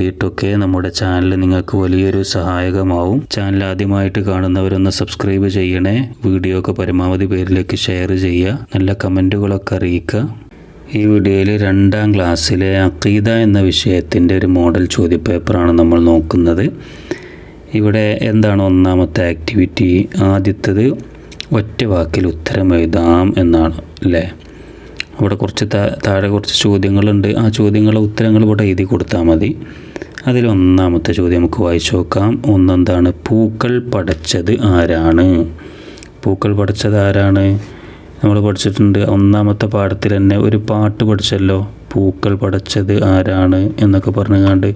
വേണ്ടിയിട്ടൊക്കെ നമ്മുടെ ചാനൽ നിങ്ങൾക്ക് വലിയൊരു സഹായകമാവും. ചാനൽ ആദ്യമായിട്ട് കാണുന്നവരൊന്ന് സബ്സ്ക്രൈബ് ചെയ്യണേ. വീഡിയോ ഒക്കെ പരമാവധി പേരിലേക്ക് ഷെയർ ചെയ്യുക. നല്ല കമന്റുകളൊക്കെ അറിയിക്കുക. ഈ വീഡിയോയിൽ രണ്ടാം ക്ലാസ്സിലെ അക്കീദ എന്ന വിഷയത്തിന്റെ ഒരു മോഡൽ ചോദ്യപേപ്പറാണ് നമ്മൾ നോക്കുന്നത്. ഇവിടെ എന്താണ് ഒന്നാമത്തെ ആക്ടിവിറ്റി? ആദ്യത്തത് ഒറ്റ വാക്കിൽ ഉത്തരം എഴുതാം എന്നാണ് അല്ലേ? അവിടെ കുറച്ച് താഴെ കുറച്ച് ചോദ്യങ്ങളുണ്ട്. ആ ചോദ്യങ്ങളുടെ ഉത്തരങ്ങൾ ഇവിടെ എഴുതി കൊടുത്താൽ മതി. അതിൽ ഒന്നാമത്തെ ചോദ്യം നമുക്ക് വായിച്ചു നോക്കാം. ഒന്നെന്താണ്? പൂക്കൾ പടച്ചത് ആരാണ്? പൂക്കൾ പടച്ചത് ആരാണ്? നമ്മൾ പഠിച്ചിട്ടുണ്ട്. ഒന്നാമത്തെ പാഠത്തിൽ തന്നെ ഒരു പാട്ട് പഠിച്ചല്ലോ. പൂക്കൾ പടച്ചത് ആരാണ് എന്നൊക്കെ പറഞ്ഞുകൊണ്ട്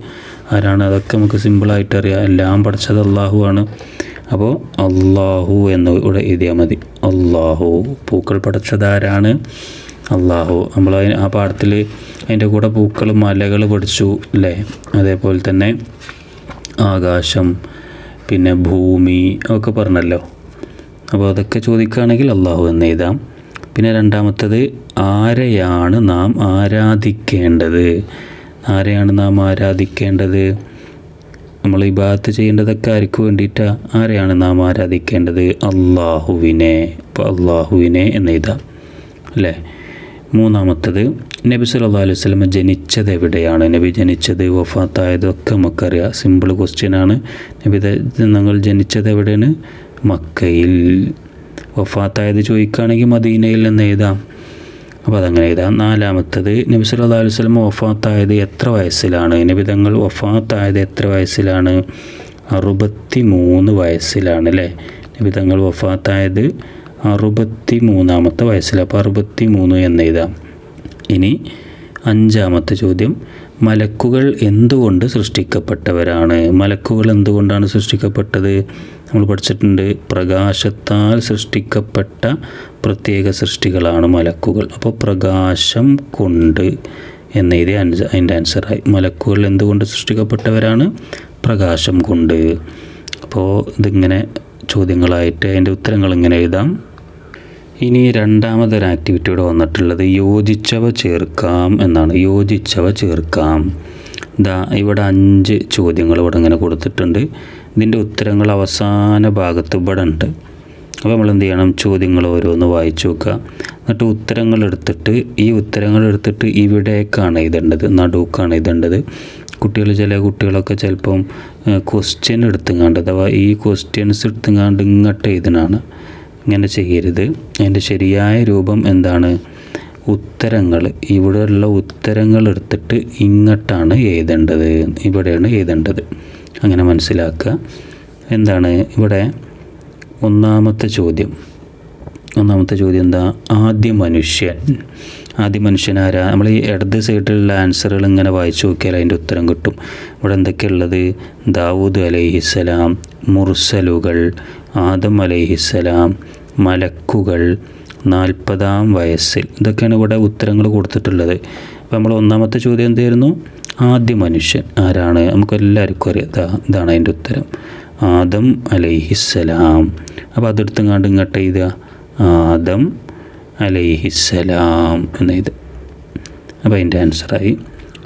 ആരാണ് അതൊക്കെ നമുക്ക് സിമ്പിളായിട്ട് അറിയാം. എല്ലാം പഠിച്ചത് അള്ളാഹു ആണ്. അപ്പോൾ അള്ളാഹു എന്ന് ഇവിടെ എഴുതിയാൽ മതി. അള്ളാഹു പൂക്കൾ പടച്ചത് ആരാണ്? അള്ളാഹു നമ്മൾ ആ പാടത്തിൽ അതിന്റെ കൂടെ പൂക്കൾ മലകൾ പഠിച്ചു അല്ലേ അതേപോലെ തന്നെ ആകാശം പിന്നെ ഭൂമി ഒക്കെ പറഞ്ഞല്ലോ. അപ്പോൾ അതൊക്കെ ചോദിക്കുകയാണെങ്കിൽ അള്ളാഹു എന്ന് എഴുതാം. പിന്നെ രണ്ടാമത്തത് ആരെയാണ് നാം ആരാധിക്കേണ്ടത്? ആരെയാണ് നാം ആരാധിക്കേണ്ടത്? നമ്മൾ ഭാഗത്ത് ചെയ്യേണ്ടതൊക്കെ ആർക്ക് വേണ്ടിയിട്ടാണ് ആരെയാണ് നാം ആരാധിക്കേണ്ടത്? അള്ളാഹുവിനെ. അപ്പോൾ അള്ളാഹുവിനെ എന്ന് എഴുതാം. അല്ലേ മൂന്നാമത്തത് നബി സല്ലല്ലാഹു അലൈഹി സ്വലമ ജനിച്ചത് എവിടെയാണ്? നബി ജനിച്ചത് വഫാത്തായതൊക്കെ നമുക്കറിയാം. സിമ്പിൾ ക്വസ്റ്റ്യനാണ് നബി ഞങ്ങൾ ജനിച്ചത് എവിടെയാണ്? മക്കയിൽ. വഫാത്തായത് ചോദിക്കുകയാണെങ്കിൽ മദീനയിൽ എന്ന് എഴുതാം. അപ്പോൾ അതങ്ങനെ എഴുതാം. നാലാമത്തത് നബി സല്ലല്ലാഹു അലൈഹി സ്വലമ വഫാത്തായത് എത്ര വയസ്സിലാണ്? നബി തങ്ങൾ വഫാത്തായത് എത്ര വയസ്സിലാണ്? അറുപത്തി മൂന്ന് വയസ്സിലാണ് അല്ലേ? നബി തങ്ങൾ വഫാത്തായത് അറുപത്തി മൂന്നാമത്തെ വയസ്സിൽ. അപ്പോൾ അറുപത്തി മൂന്ന് എന്ന് എഴുതാം. ഇനി അഞ്ചാമത്തെ ചോദ്യം. മലക്കുകൾ എന്തുകൊണ്ട് സൃഷ്ടിക്കപ്പെട്ടവരാണ്? മലക്കുകൾ എന്തുകൊണ്ടാണ് സൃഷ്ടിക്കപ്പെട്ടത്? നമ്മൾ പഠിച്ചിട്ടുണ്ട് പ്രകാശത്താൽ സൃഷ്ടിക്കപ്പെട്ട പ്രത്യേക സൃഷ്ടികളാണ് മലക്കുകൾ. അപ്പോൾ പ്രകാശം കൊണ്ട് എന്നെഴുതിയ അഞ്ച് അതിന്റെ ആൻസറായി മലക്കുകൾ എന്തുകൊണ്ട് സൃഷ്ടിക്കപ്പെട്ടവരാണ്? പ്രകാശം കൊണ്ട്. അപ്പോൾ ഇതിങ്ങനെ ചോദ്യങ്ങളായിട്ട് അതിന്റെ ഉത്തരങ്ങൾ ഇങ്ങനെ എഴുതാം. ഇനി രണ്ടാമതൊരു ആക്ടിവിറ്റി ഇവിടെ വന്നിട്ടുള്ളത് യോജിച്ചവ ചേർക്കാം എന്നാണ്. യോജിച്ചവ ചേർക്കാം. ദാ ഇവിടെ അഞ്ച് ചോദ്യങ്ങൾ ഇവിടെ ഇങ്ങനെ കൊടുത്തിട്ടുണ്ട്. ഇതിന്റെ ഉത്തരങ്ങൾ അവസാന ഭാഗത്ത് ഇവിടെ ഉണ്ട്. അപ്പോൾ നമ്മൾ എന്ത് ചെയ്യണം? ചോദ്യങ്ങൾ ഓരോന്ന് വായിച്ചു നോക്കുക എന്നിട്ട് ഉത്തരങ്ങൾ എടുത്തിട്ട് ഈ ഉത്തരങ്ങൾ എടുത്തിട്ട് ഇവിടേക്കാണ് എഴുതേണ്ടത് നടുക്കാണ് എഴുതേണ്ടത് കുട്ടികൾ ചില കുട്ടികളൊക്കെ ചിലപ്പം ക്വസ്റ്റ്യൻ എടുത്തുങ്ങാണ്ട് അഥവാ ഈ ക്വസ്റ്റ്യൻസ് എടുത്തുങ്ങാണ്ട് ഇങ്ങോട്ട് എഴുതണാണ് ഇങ്ങനെ ചെയ്യരുത്. അതിന്റെ ശരിയായ രൂപം എന്താണ്? ഉത്തരങ്ങൾ. ഇവിടെയുള്ള ഉത്തരങ്ങൾ എടുത്തിട്ട് ഇങ്ങോട്ടാണ് എഴുതേണ്ടത്. ഇവിടെയാണ് എഴുതേണ്ടത്. അങ്ങനെ മനസ്സിലാക്കുക. എന്താണ് ഇവിടെ ഒന്നാമത്തെ ചോദ്യം? ഒന്നാമത്തെ ചോദ്യം എന്താ? ആദ്യ മനുഷ്യൻ. ആദ്യ മനുഷ്യനാരാ നമ്മൾ ഈ ഇടത് സൈഡിലുള്ള ആൻസറുകൾ ഇങ്ങനെ വായിച്ചു നോക്കിയാൽ അതിന്റെ ഉത്തരം കിട്ടും. ഇവിടെ എന്തൊക്കെയുള്ളത്? ദാവൂദ് അലൈഹിസ്സലാം മുർസലുകൾ ആദം അലൈഹിസ്സലാം മലക്കുകൾ നാൽപ്പതാം വയസ്സിൽ. ഇതൊക്കെയാണ് ഇവിടെ ഉത്തരങ്ങൾ കൊടുത്തിട്ടുള്ളത്. അപ്പോൾ നമ്മൾ ഒന്നാമത്തെ ചോദ്യം എന്തായിരുന്നു ആദ്യ മനുഷ്യൻ ആരാണ്? നമുക്കെല്ലാവർക്കും അറിയാം. ഇതാണ് അതിന്റെ ഉത്തരം. ആദം അലൈഹിസ്സലാം അപ്പോൾ അതെടുത്തങ്ങാണ്ട് ഇങ്ങോട്ട് എഴുതുക. ആദം അലൈഹിസ്സലാം എന്ന് എഴുതുക അപ്പോൾ അതിന്റെ ആൻസറായി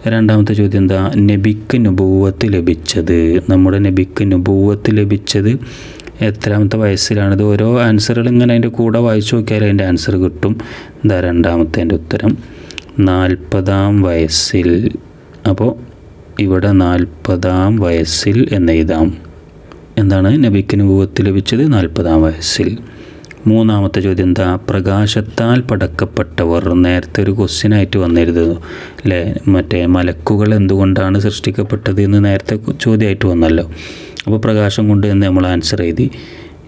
രണ്ടാമത്തെ ചോദ്യം എന്താ? നബിക്ക് നുപൂവത്ത് ലഭിച്ചത്. നമ്മുടെ നബിക്ക് നുപൂവത്ത് ലഭിച്ചത് എത്രാമത്തെ വയസ്സിലാണ്? ഇത് ഓരോ ആൻസറുകൾ ഇങ്ങനെ അതിന്റെ കൂടെ വായിച്ചു നോക്കിയാൽ അതിന്റെ ആൻസർ കിട്ടും. എന്താ രണ്ടാമത്തെ എന്റെ ഉത്തരം. നാൽപ്പതാം വയസ്സിൽ. അപ്പോൾ ഇവിടെ നാൽപ്പതാം വയസ്സിൽ എന്ന് എഴുതാം. എന്താണ്? നബിക്ക് നുപൂവത്ത് ലഭിച്ചത് നാൽപ്പതാം വയസ്സിൽ. മൂന്നാമത്തെ ചോദ്യം എന്താ? പ്രകാശത്താൽ പടക്കപ്പെട്ടവർ നേരത്തെ ഒരു ക്വസ്റ്റ്യനായിട്ട് വന്നിരുന്നു അല്ലേ മറ്റേ മലക്കുകൾ എന്തുകൊണ്ടാണ് സൃഷ്ടിക്കപ്പെട്ടത് എന്ന് നേരത്തെ ചോദ്യമായിട്ട് വന്നല്ലോ. അപ്പോൾ പ്രകാശം കൊണ്ട് തന്നെ നമ്മൾ ആൻസർ എഴുതി.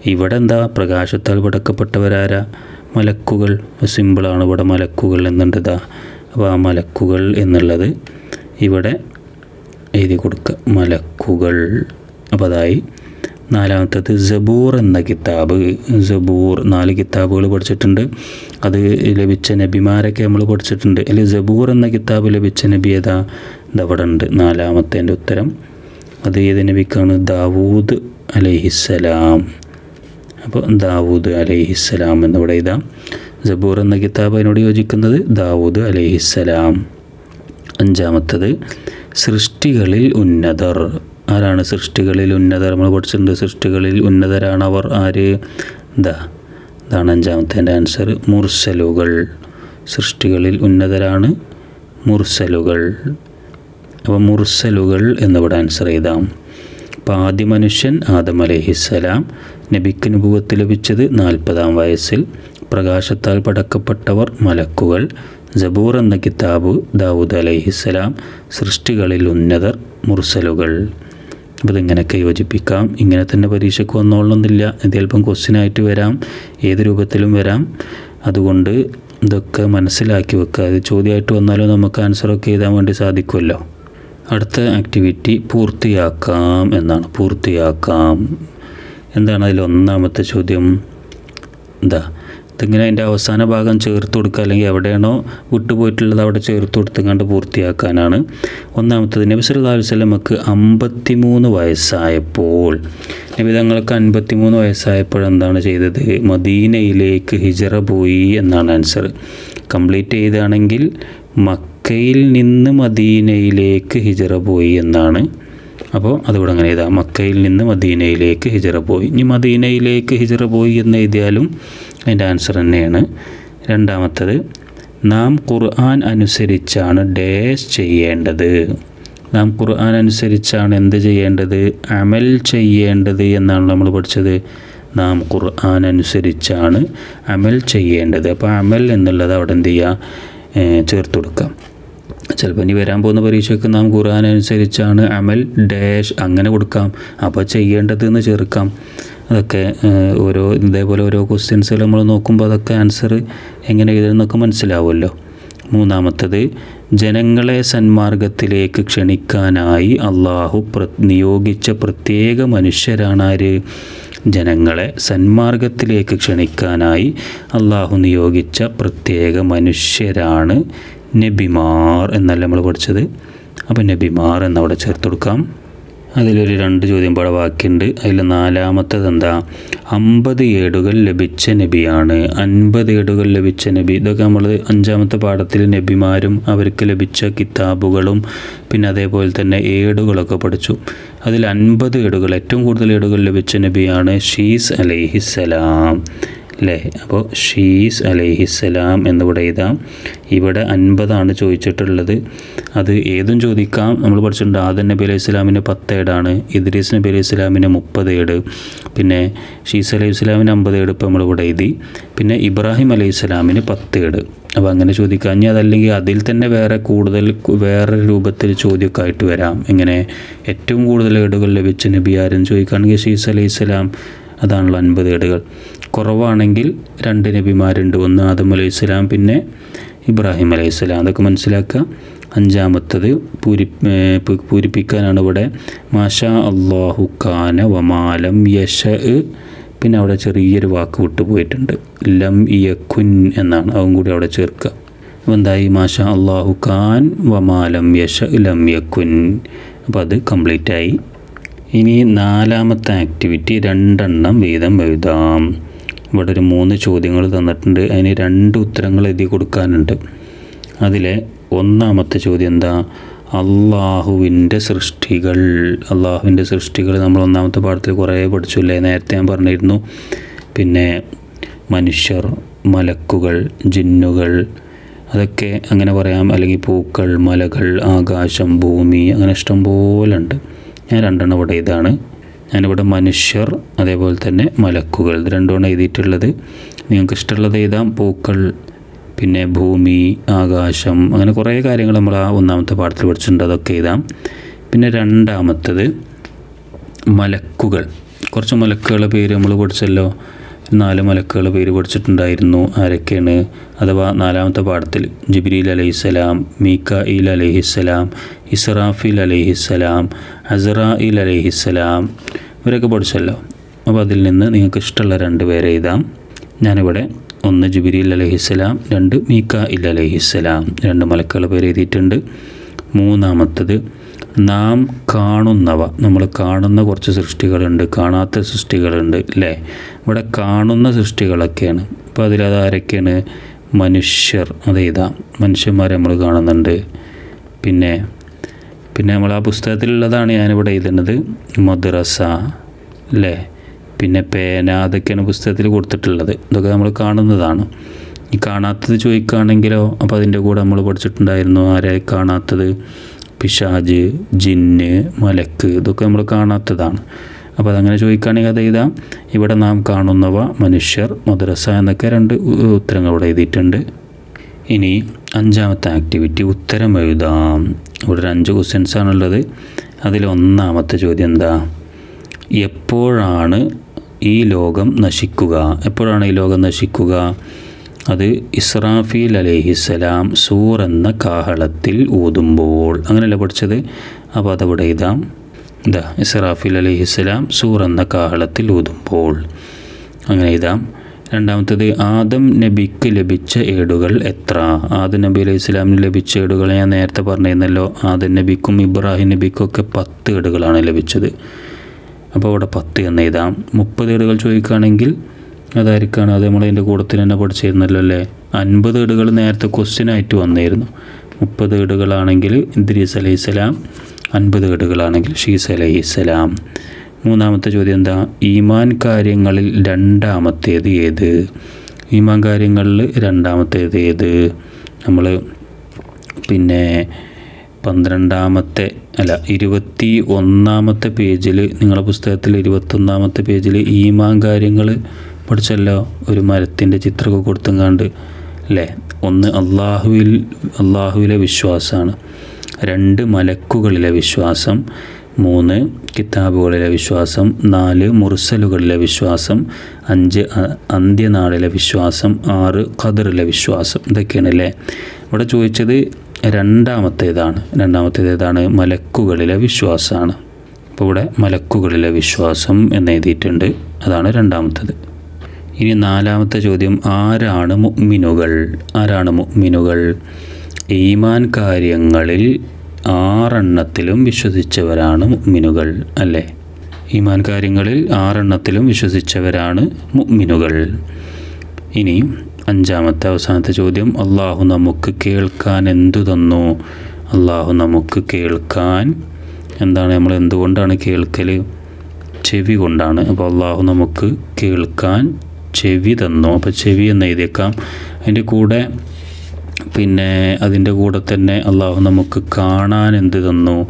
ഇവിടെ എന്താ? പ്രകാശത്താൽ പടക്കപ്പെട്ടവരാരാ? മലക്കുകൾ. സിമ്പിളാണ് ഇവിടെ മലക്കുകൾ എന്നുണ്ട് ഇതാ അപ്പോൾ ആ മലക്കുകൾ എന്നുള്ളത് ഇവിടെ എഴുതി കൊടുക്കുക. മലക്കുകൾ. അപ്പോൾ അതായി. നാലാമത്തത് ജബൂർ എന്ന കിതാബ്. ജബൂർ നാല് കിതാബുകൾ പഠിച്ചിട്ടുണ്ട്. അത് ലഭിച്ച നബിമാരൊക്കെ നമ്മൾ പഠിച്ചിട്ടുണ്ട്. അല്ലെങ്കിൽ ജബൂർ എന്ന കിതാബ് ലഭിച്ച നബി ഏതാ? ഇതവിടെ ഉണ്ട്. നാലാമത്തേന്റെ ഉത്തരം. അത് ഏത് നബിക്കാണ്? ദാവൂദ് അലഹിസ്സലാം. അപ്പോൾ ദാവൂദ് അലഹിസ്സലാം എന്നിവിടെ ഇതാ. ജബൂർ എന്ന കിതാബ് അതിനോട് യോജിക്കുന്നത് ദാവൂദ് അലഹിസ്സലാം. അഞ്ചാമത്തത് സൃഷ്ടികളിൽ ഉന്നതർ. ആരാണ് സൃഷ്ടികളിൽ ഉന്നതർ? നമ്മൾ പഠിച്ചിട്ടുണ്ട് സൃഷ്ടികളിൽ ഉന്നതരാണ് അവർ ആര്? ദാ ഇതാണ് അഞ്ചാമത്തെ ആൻസർ മുർസലുകൾ. സൃഷ്ടികളിൽ ഉന്നതരാണ് മുർസലുകൾ. അപ്പോൾ മുർസലുകൾ എന്നിവിടെ ആൻസർ ചെയ്താം അപ്പോൾ ആദ്യ മനുഷ്യൻ ആദം അലഹിസ്സലാം നബിക്ക് അനുഭവത്തിൽ ലഭിച്ചത് നാൽപ്പതാം വയസ്സിൽ. പ്രകാശത്താൽ പടക്കപ്പെട്ടവർ മലക്കുകൾ. ജബൂർ എന്ന കിതാബ് ദാവൂദ് അലൈഹിസ്സലാം സൃഷ്ടികളിൽ ഉന്നതർ മുർസലുകൾ. അപ്പോൾ ഇതിങ്ങനെയൊക്കെ യോജിപ്പിക്കാം. ഇങ്ങനെ തന്നെ പരീക്ഷയ്ക്ക് വന്നോളണമെന്നില്ല. ഇത് ചിലപ്പം ക്വസ്റ്റ്യനായിട്ട് വരാം. ഏത് രൂപത്തിലും വരാം. അതുകൊണ്ട് ഇതൊക്കെ മനസ്സിലാക്കി വെക്കുക. അത് ചോദ്യമായിട്ട് വന്നാലും നമുക്ക് ആൻസറൊക്കെ എഴുതാൻ വേണ്ടി സാധിക്കുമല്ലോ. അടുത്ത ആക്ടിവിറ്റി പൂർത്തിയാക്കാം എന്നാണ്. പൂർത്തിയാക്കാം. എന്താണ് അതിൽ ഒന്നാമത്തെ ചോദ്യം? എന്താ? ഇതിങ്ങനെ അതിന്റെ അവസാന ഭാഗം ചേർത്ത് കൊടുക്കുക അല്ലെങ്കിൽ എവിടെയാണോ വിട്ടുപോയിട്ടുള്ളത് അവിടെ ചേർത്ത് കൊടുത്തുകൊണ്ട് പൂർത്തിയാക്കാനാണ്. ഒന്നാമത്തത് നബി അലൈഹി വസല്ലമക്ക് അമ്പത്തിമൂന്ന് വയസ്സായപ്പോൾ നബി തങ്ങൾക്ക് അൻപത്തിമൂന്ന് വയസ്സായപ്പോൾ എന്താണ് ചെയ്തത്? മദീനയിലേക്ക് ഹിജറ പോയി എന്നാണ് ആൻസർ. കംപ്ലീറ്റ് ചെയ്താണെങ്കിൽ മക്കയിൽ നിന്ന് മദീനയിലേക്ക് ഹിജറ പോയി എന്നാണ്. അപ്പോൾ അതിവിടെ അങ്ങനെ എഴുതാം. മക്കയിൽ നിന്ന് മദീനയിലേക്ക് ഹിജറ പോയി. ഇനി മദീനയിലേക്ക് ഹിജറ പോയി എന്ന് എഴുതിയാലും അതിന്റെ ആൻസർ തന്നെയാണ്. രണ്ടാമത്തത് നാം ഖുർആൻ അനുസരിച്ചാണ് ഡേസ് ചെയ്യേണ്ടത്. നാം ഖുർആൻ അനുസരിച്ചാണ് എന്ത് ചെയ്യേണ്ടത്? അമൽ ചെയ്യേണ്ടത് എന്നാണ് നമ്മൾ പഠിച്ചത്. നാം ഖുർആൻ അനുസരിച്ചാണ് അമൽ ചെയ്യേണ്ടത്. അപ്പോൾ അമൽ എന്നുള്ളത് അവിടെ എന്ത് ചെയ്യുക? ചേർത്ത് കൊടുക്കാം ചിലപ്പോൾ ഇനി വരാൻ പോകുന്ന പരീക്ഷയ്ക്ക് നാം ഖുർആൻ അനുസരിച്ചാണ് അമൽ ഡാഷ് അങ്ങനെ കൊടുക്കാം. അപ്പോൾ ചെയ്യേണ്ടത് എന്ന് ചേർക്കാം. അതൊക്കെ ഓരോ ഇതേപോലെ ഓരോ ക്വസ്റ്റ്യൻസുകൾ നമ്മൾ നോക്കുമ്പോൾ അതൊക്കെ ആൻസർ എങ്ങനെ എഴുതുന്നൊക്കെ മനസ്സിലാവുമല്ലോ. മൂന്നാമത്തത് ജനങ്ങളെ സന്മാർഗത്തിലേക്ക് ക്ഷണിക്കാനായി അള്ളാഹു പ്ര നിയോഗിച്ച പ്രത്യേക മനുഷ്യരാണാര്? ജനങ്ങളെ സന്മാർഗത്തിലേക്ക് ക്ഷണിക്കാനായി അള്ളാഹു നിയോഗിച്ച പ്രത്യേക മനുഷ്യരാണ് നബിമാർ എന്നല്ല നമ്മൾ പഠിച്ചത്? അപ്പോൾ നബിമാർ എന്നവിടെ ചേർത്ത് കൊടുക്കാം. അതിലൊരു രണ്ട് ചോദ്യം പാടെ ബാക്കിയുണ്ട്. അതിൽ നാലാമത്തത് എന്താ? അമ്പത് ഏടുകൾ ലഭിച്ച നബിയാണ്. അൻപത് ഏടുകൾ ലഭിച്ച നബി. ഇതൊക്കെ നമ്മൾ അഞ്ചാമത്തെ പാഠത്തിൽ നബിമാരും അവർക്ക് ലഭിച്ച കിതാബുകളും പിന്നെ അതേപോലെ തന്നെ ഏടുകളൊക്കെ പഠിച്ചു. അതിൽ അൻപത് ഏടുകൾ ഏറ്റവും കൂടുതൽ ഏടുകൾ ലഭിച്ച നബിയാണ് ഷീസ് അലൈഹിസ്സലാം. അല്ലേ? അപ്പോൾ ഷീസ് അലൈഹിസ്സലാം എന്നിവിടെ എഴുതാം ഇവിടെ അൻപതാണ് ചോദിച്ചിട്ടുള്ളത്. അത് ഏതും ചോദിക്കാം. നമ്മൾ പഠിച്ചിട്ടുണ്ട് ആദൻ നബി അലൈഹി സ്വലാമിന് പത്ത് ഏടാണ് ഇദ്രീസ് നബി അലൈഹി സ്വലാമിന് മുപ്പത് ഏട് പിന്നെ ഷീസ് അലൈഹി സ്വലാമിന് അമ്പത് ഏട് ഇപ്പോൾ നമ്മളിവിടെ എഴുതി. പിന്നെ ഇബ്രാഹിം അലൈഹി സ്വലാമിന് പത്ത് ഏട് അപ്പോൾ അങ്ങനെ ചോദിക്കാം. ഇനി അതല്ലെങ്കിൽ അതിൽ തന്നെ വേറെ കൂടുതൽ വേറെ രൂപത്തിൽ ചോദ്യമൊക്കെ ആയിട്ട് വരാം. ഇങ്ങനെ ഏറ്റവും കൂടുതൽ ഏടുകൾ ലഭിച്ച നബി ആരും ചോദിക്കുകയാണെങ്കിൽ ഷീസ് അലൈഹി സ്വലാം അതാണല്ലോ അൻപത് ഏടുകൾ. കുറവാണെങ്കിൽ രണ്ട് നബിമാരുണ്ട്. ഒന്ന് ആദം അലൈഹി സ്വലാം പിന്നെ ഇബ്രാഹിം അലൈഹി സ്വലാം. അതൊക്കെ മനസ്സിലാക്കുക. അഞ്ചാമത്തത് പൂരി പൂരിപ്പിക്കാനാണ് ഇവിടെ. മാഷ അള്ളാഹു ഖാന വമാലം യഷ പിന്നെ അവിടെ ചെറിയൊരു വാക്ക് വിട്ടുപോയിട്ടുണ്ട് ലം യഖുൻ എന്നാണ്. അതും കൂടി അവിടെ ചേർക്കുക. അപ്പോൾ എന്തായി? മാഷ അള്ളാഹു ഖാൻ വമാലം യഷ ലം യഖുൻ. അപ്പോൾ അത് കംപ്ലീറ്റായി. ഇനി നാലാമത്തെ ആക്ടിവിറ്റി രണ്ടെണ്ണം വീതം എഴുതാം. ഇവിടെ ഒരു മൂന്ന് ചോദ്യങ്ങൾ തന്നിട്ടുണ്ട്. അതിന് രണ്ട് ഉത്തരങ്ങൾ എഴുതി കൊടുക്കാനുണ്ട്. അതിലെ ഒന്നാമത്തെ ചോദ്യം എന്താ? അള്ളാഹുവിന്റെ സൃഷ്ടികൾ. അള്ളാഹുവിന്റെ സൃഷ്ടികൾ നമ്മൾ ഒന്നാമത്തെ പാഠത്തിൽ കുറേ പഠിച്ചില്ലേ? നേരത്തെ ഞാൻ പറഞ്ഞിരുന്നു. പിന്നെ മനുഷ്യർ മലക്കുകൾ ജിന്നുകൾ അതൊക്കെ അങ്ങനെ പറയാം. അല്ലെങ്കിൽ പൂക്കൾ മലകൾ ആകാശം ഭൂമി അങ്ങനെ ഇഷ്ടം പോലെ ഉണ്ട് ഞാൻ രണ്ടെണ്ണം ഇവിടെ ഇതാണ് ഞാനിവിടെ മനുഷ്യർ അതേപോലെ തന്നെ മലക്കുകൾ. ഇത് രണ്ടുമാണ് എഴുതിയിട്ടുള്ളത്. നിങ്ങൾക്ക് ഇഷ്ടമുള്ളത് എഴുതാം. പൂക്കൾ പിന്നെ ഭൂമി ആകാശം അങ്ങനെ കുറേ കാര്യങ്ങൾ നമ്മൾ ആ ഒന്നാമത്തെ പാഠത്തിൽ പഠിച്ചിട്ടുണ്ട്. അതൊക്കെ എഴുതാം. പിന്നെ രണ്ടാമത്തത് മലക്കുകൾ. കുറച്ച് മലക്കുകളുടെ പേര് നമ്മൾ പഠിച്ചല്ലോ. നാല് മലക്കുകൾ പേര് പഠിച്ചിട്ടുണ്ടായിരുന്നു. ആരൊക്കെയാണ്? അഥവാ നാലാമത്തെ പാഠത്തിൽ ജിബ്രീൽ അലൈഹിസ്സലാം മീക്കായിൽ അലൈഹിസ്സലാം ഇസ്രാഫിൽ അലൈഹിസ്സലാം ഹസറായിൽ അലൈഹിസ്സലാം ഇവരൊക്കെ പഠിച്ചല്ലോ. അപ്പോൾ അതിൽ നിന്ന് നിങ്ങൾക്ക് ഇഷ്ടമുള്ള രണ്ട് പേരെ എഴുതാം. ഞാനിവിടെ ഒന്ന് ജുബിരിൽ അലഹിസ്സലാം രണ്ട് മീക്ക ഇൽ അലഹിസ്സലാം രണ്ട് മലക്കുകൾ പേര് എഴുതിയിട്ടുണ്ട്. മൂന്നാമത്തത് നാം കാണുന്നവ. നമ്മൾ കാണുന്ന കുറച്ച് സൃഷ്ടികളുണ്ട്. കാണാത്ത സൃഷ്ടികളുണ്ട് അല്ലേ ഇവിടെ കാണുന്ന സൃഷ്ടികളൊക്കെയാണ്. അപ്പോൾ അതിലത് ആരൊക്കെയാണ്? മനുഷ്യർ. അതേതാ മനുഷ്യന്മാരെ നമ്മൾ കാണുന്നുണ്ട്. പിന്നെ പിന്നെ നമ്മൾ ആ പുസ്തകത്തിലുള്ളതാണ് ഞാനിവിടെ എഴുതുന്നത്. മദ്രസ അല്ലേ പിന്നെ പേന അതൊക്കെയാണ് പുസ്തകത്തിൽ കൊടുത്തിട്ടുള്ളത്. ഇതൊക്കെ നമ്മൾ കാണുന്നതാണ്. ഈ കാണാത്തത് ചോദിക്കുകയാണെങ്കിലോ? അപ്പോൾ അതിന്റെ കൂടെ നമ്മൾ പഠിച്ചിട്ടുണ്ടായിരുന്നു. ആരെ കാണാത്തത്? പിശാജ് ജിന്ന് മലക്ക് ഇതൊക്കെ നമ്മൾ കാണാത്തതാണ്. അപ്പോൾ അതങ്ങനെ ചോദിക്കുകയാണെങ്കിൽ അത് എഴുതാം ഇവിടെ നാം കാണുന്നവ മനുഷ്യർ മദ്രസ എന്നൊക്കെ രണ്ട് ഉത്തരങ്ങൾ ഇവിടെ എഴുതിയിട്ടുണ്ട്. ഇനി അഞ്ചാമത്തെ ആക്ടിവിറ്റി ഉത്തരം എഴുതാം. ഇവിടെ ഒരു അഞ്ച് ക്വസ്റ്റ്യൻസ് ആണുള്ളത്. അതിൽ ഒന്നാമത്തെ ചോദ്യം എന്താ? എപ്പോഴാണ് ഈ ലോകം നശിക്കുക? എപ്പോഴാണ് ഈ ലോകം നശിക്കുക? അത് ഇസ്രാഫീൽ അലഹിസ്സലാം സൂർ എന്ന കാഹളത്തിൽ ഊതുമ്പോൾ. അങ്ങനെയല്ല പഠിച്ചത്? അപ്പോൾ അതവിടെ ഇതാം ഇതാ ഇസ്രാഫീൽ അലഹിസ്സലാം സൂർ എന്ന കാഹളത്തിൽ ഊതുമ്പോൾ. അങ്ങനെ ഇതാം രണ്ടാമത്തത് ആദം നബിക്ക് ലഭിച്ച ഏടുകൾ എത്ര? ആദം നബി അലൈഹി ഇസ്ലാമിന് ലഭിച്ച ഏടുകൾ ഞാൻ നേരത്തെ പറഞ്ഞിരുന്നല്ലോ. ആദം നബിക്കും ഇബ്രാഹിം നബിക്കും ഒക്കെ പത്ത് ഏടുകളാണ് ലഭിച്ചത്. അപ്പോൾ അവിടെ പത്ത് എന്ന് എഴുതാം. മുപ്പത് ഏടുകൾ ചോദിക്കുകയാണെങ്കിൽ അതായിരിക്കാണ്. അത് നമ്മളതിന്റെ കൂടത്തിൽ തന്നെ പഠിച്ചിരുന്നല്ലോ അല്ലേ? അൻപത് ഏടുകൾ നേരത്തെ ക്വസ്റ്റ്യൻ ആയിട്ട് വന്നിരുന്നു മുപ്പത് ഏടുകളാണെങ്കിൽ ഇദ്രീസ് അലൈഹി സ്വലാം അൻപത് ഏടുകളാണെങ്കിൽ ഷീസ് അലൈഹി സ്വലാം മൂന്നാമത്തെ ചോദ്യം എന്താ? ഈമാൻ കാര്യങ്ങളിൽ രണ്ടാമത്തേത് ഏത്? ഈമാൻ കാര്യങ്ങളിൽ രണ്ടാമത്തേത് ഏത്? നമ്മൾ പിന്നെ പന്ത്രണ്ടാമത്തെ അല്ല ഇരുപത്തി ഒന്നാമത്തെ പേജിൽ നിങ്ങളുടെ പുസ്തകത്തിൽ ഇരുപത്തൊന്നാമത്തെ പേജിൽ ഈമാൻ കാര്യങ്ങൾ പഠിച്ചല്ലോ? ഒരു മരത്തിന്റെ ചിത്രമൊക്കെ കൊടുത്തും കണ്ട് അല്ലേ ഒന്ന് അള്ളാഹുവിൽ അള്ളാഹുവിലെ വിശ്വാസമാണ്. രണ്ട് മലക്കുകളിലെ വിശ്വാസം. മൂന്ന് കിതാബുകളിലെ വിശ്വാസം. നാല് മുർസലുകളിലെ വിശ്വാസം. അഞ്ച് അന്ത്യനാളിലെ വിശ്വാസം. ആറ് ഖദറിലെ വിശ്വാസം. ഇതൊക്കെയാണ് അല്ലേ ഇവിടെ ചോദിച്ചത് രണ്ടാമത്തേതാണ്. രണ്ടാമത്തേത് ഏതാണ് മലക്കുകളിലെ വിശ്വാസമാണ്. അപ്പോൾ ഇവിടെ മലക്കുകളിലെ വിശ്വാസം എന്ന് എഴുതിയിട്ടുണ്ട്. അതാണ് രണ്ടാമത്തേത്. ഇനി നാലാമത്തെ ചോദ്യം ആരാണ് മുഗ്മിനുകൾ ആരാണ് മുഗ്മിനുകൾ ഈമാൻ കാര്യങ്ങളിൽ ആറെണ്ണത്തിലും വിശ്വസിച്ചവരാണ് മുഗ്മിനുകൾ അല്ലേ? ഈമാൻ കാര്യങ്ങളിൽ ആറെണ്ണത്തിലും വിശ്വസിച്ചവരാണ് മുഗ്മിനുകൾ ഇനി അഞ്ചാമത്തെ അവസാനത്തെ ചോദ്യം അള്ളാഹു നമുക്ക് കേൾക്കാൻ എന്തു തന്നു? അള്ളാഹു നമുക്ക് കേൾക്കാൻ എന്താണ്? നമ്മൾ എന്തുകൊണ്ടാണ് കേൾക്കൽ ചെവി കൊണ്ടാണ്. അപ്പോൾ അള്ളാഹു നമുക്ക് കേൾക്കാൻ ചെവി തന്നു. അപ്പോൾ ചെവി എന്ന് എഴുതിയേക്കാം. അതിന്റെ കൂടെ പിന്നെ അതിന്റെ കൂടെ തന്നെ അള്ളാഹു നമുക്ക് കാണാൻ എന്ത് തന്നു?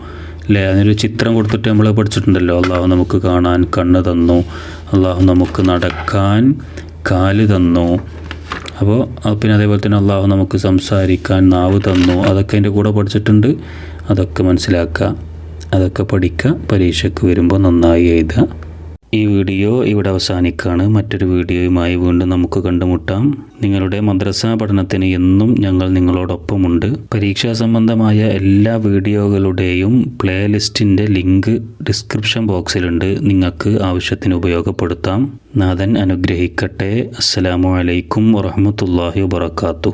അല്ലേ? അതിനൊരു ചിത്രം കൊടുത്തിട്ട് നമ്മൾ പഠിച്ചിട്ടുണ്ടല്ലോ. അള്ളാഹു നമുക്ക് കാണാൻ കണ്ണ് തന്നു. അള്ളാഹു നമുക്ക് നടക്കാൻ കാൽ തന്നു. അപ്പോൾ പിന്നെ അതേപോലെ തന്നെ അള്ളാഹു നമുക്ക് സംസാരിക്കാൻ നാവ് തന്നു. അതൊക്കെ അതിന്റെ കൂടെ പഠിച്ചിട്ടുണ്ട്. അതൊക്കെ മനസ്സിലാക്കുക. അതൊക്കെ പഠിക്കുക. പരീക്ഷയ്ക്ക് വരുമ്പോൾ നന്നായി എഴുതുക. ഈ വീഡിയോ ഇവിടെ അവസാനിക്കുകയാണ്. മറ്റൊരു വീഡിയോയുമായി വീണ്ടും നമുക്ക് കണ്ടുമുട്ടാം. നിങ്ങളുടെ മദ്രസ പഠനത്തിന് എന്നും ഞങ്ങൾ നിങ്ങളോടൊപ്പമുണ്ട്. പരീക്ഷാ സംബന്ധമായ എല്ലാ വീഡിയോകളുടെയും പ്ലേലിസ്റ്റിന്റെ ലിങ്ക് ഡിസ്ക്രിപ്ഷൻ ബോക്സിലുണ്ട്. നിങ്ങൾക്ക് ആവശ്യത്തിന് ഉപയോഗപ്പെടുത്താം. നാഥൻ അനുഗ്രഹിക്കട്ടെ. അസ്സലാമു അലൈക്കും വറഹമത്തല്ലാഹി വബർക്കാത്തു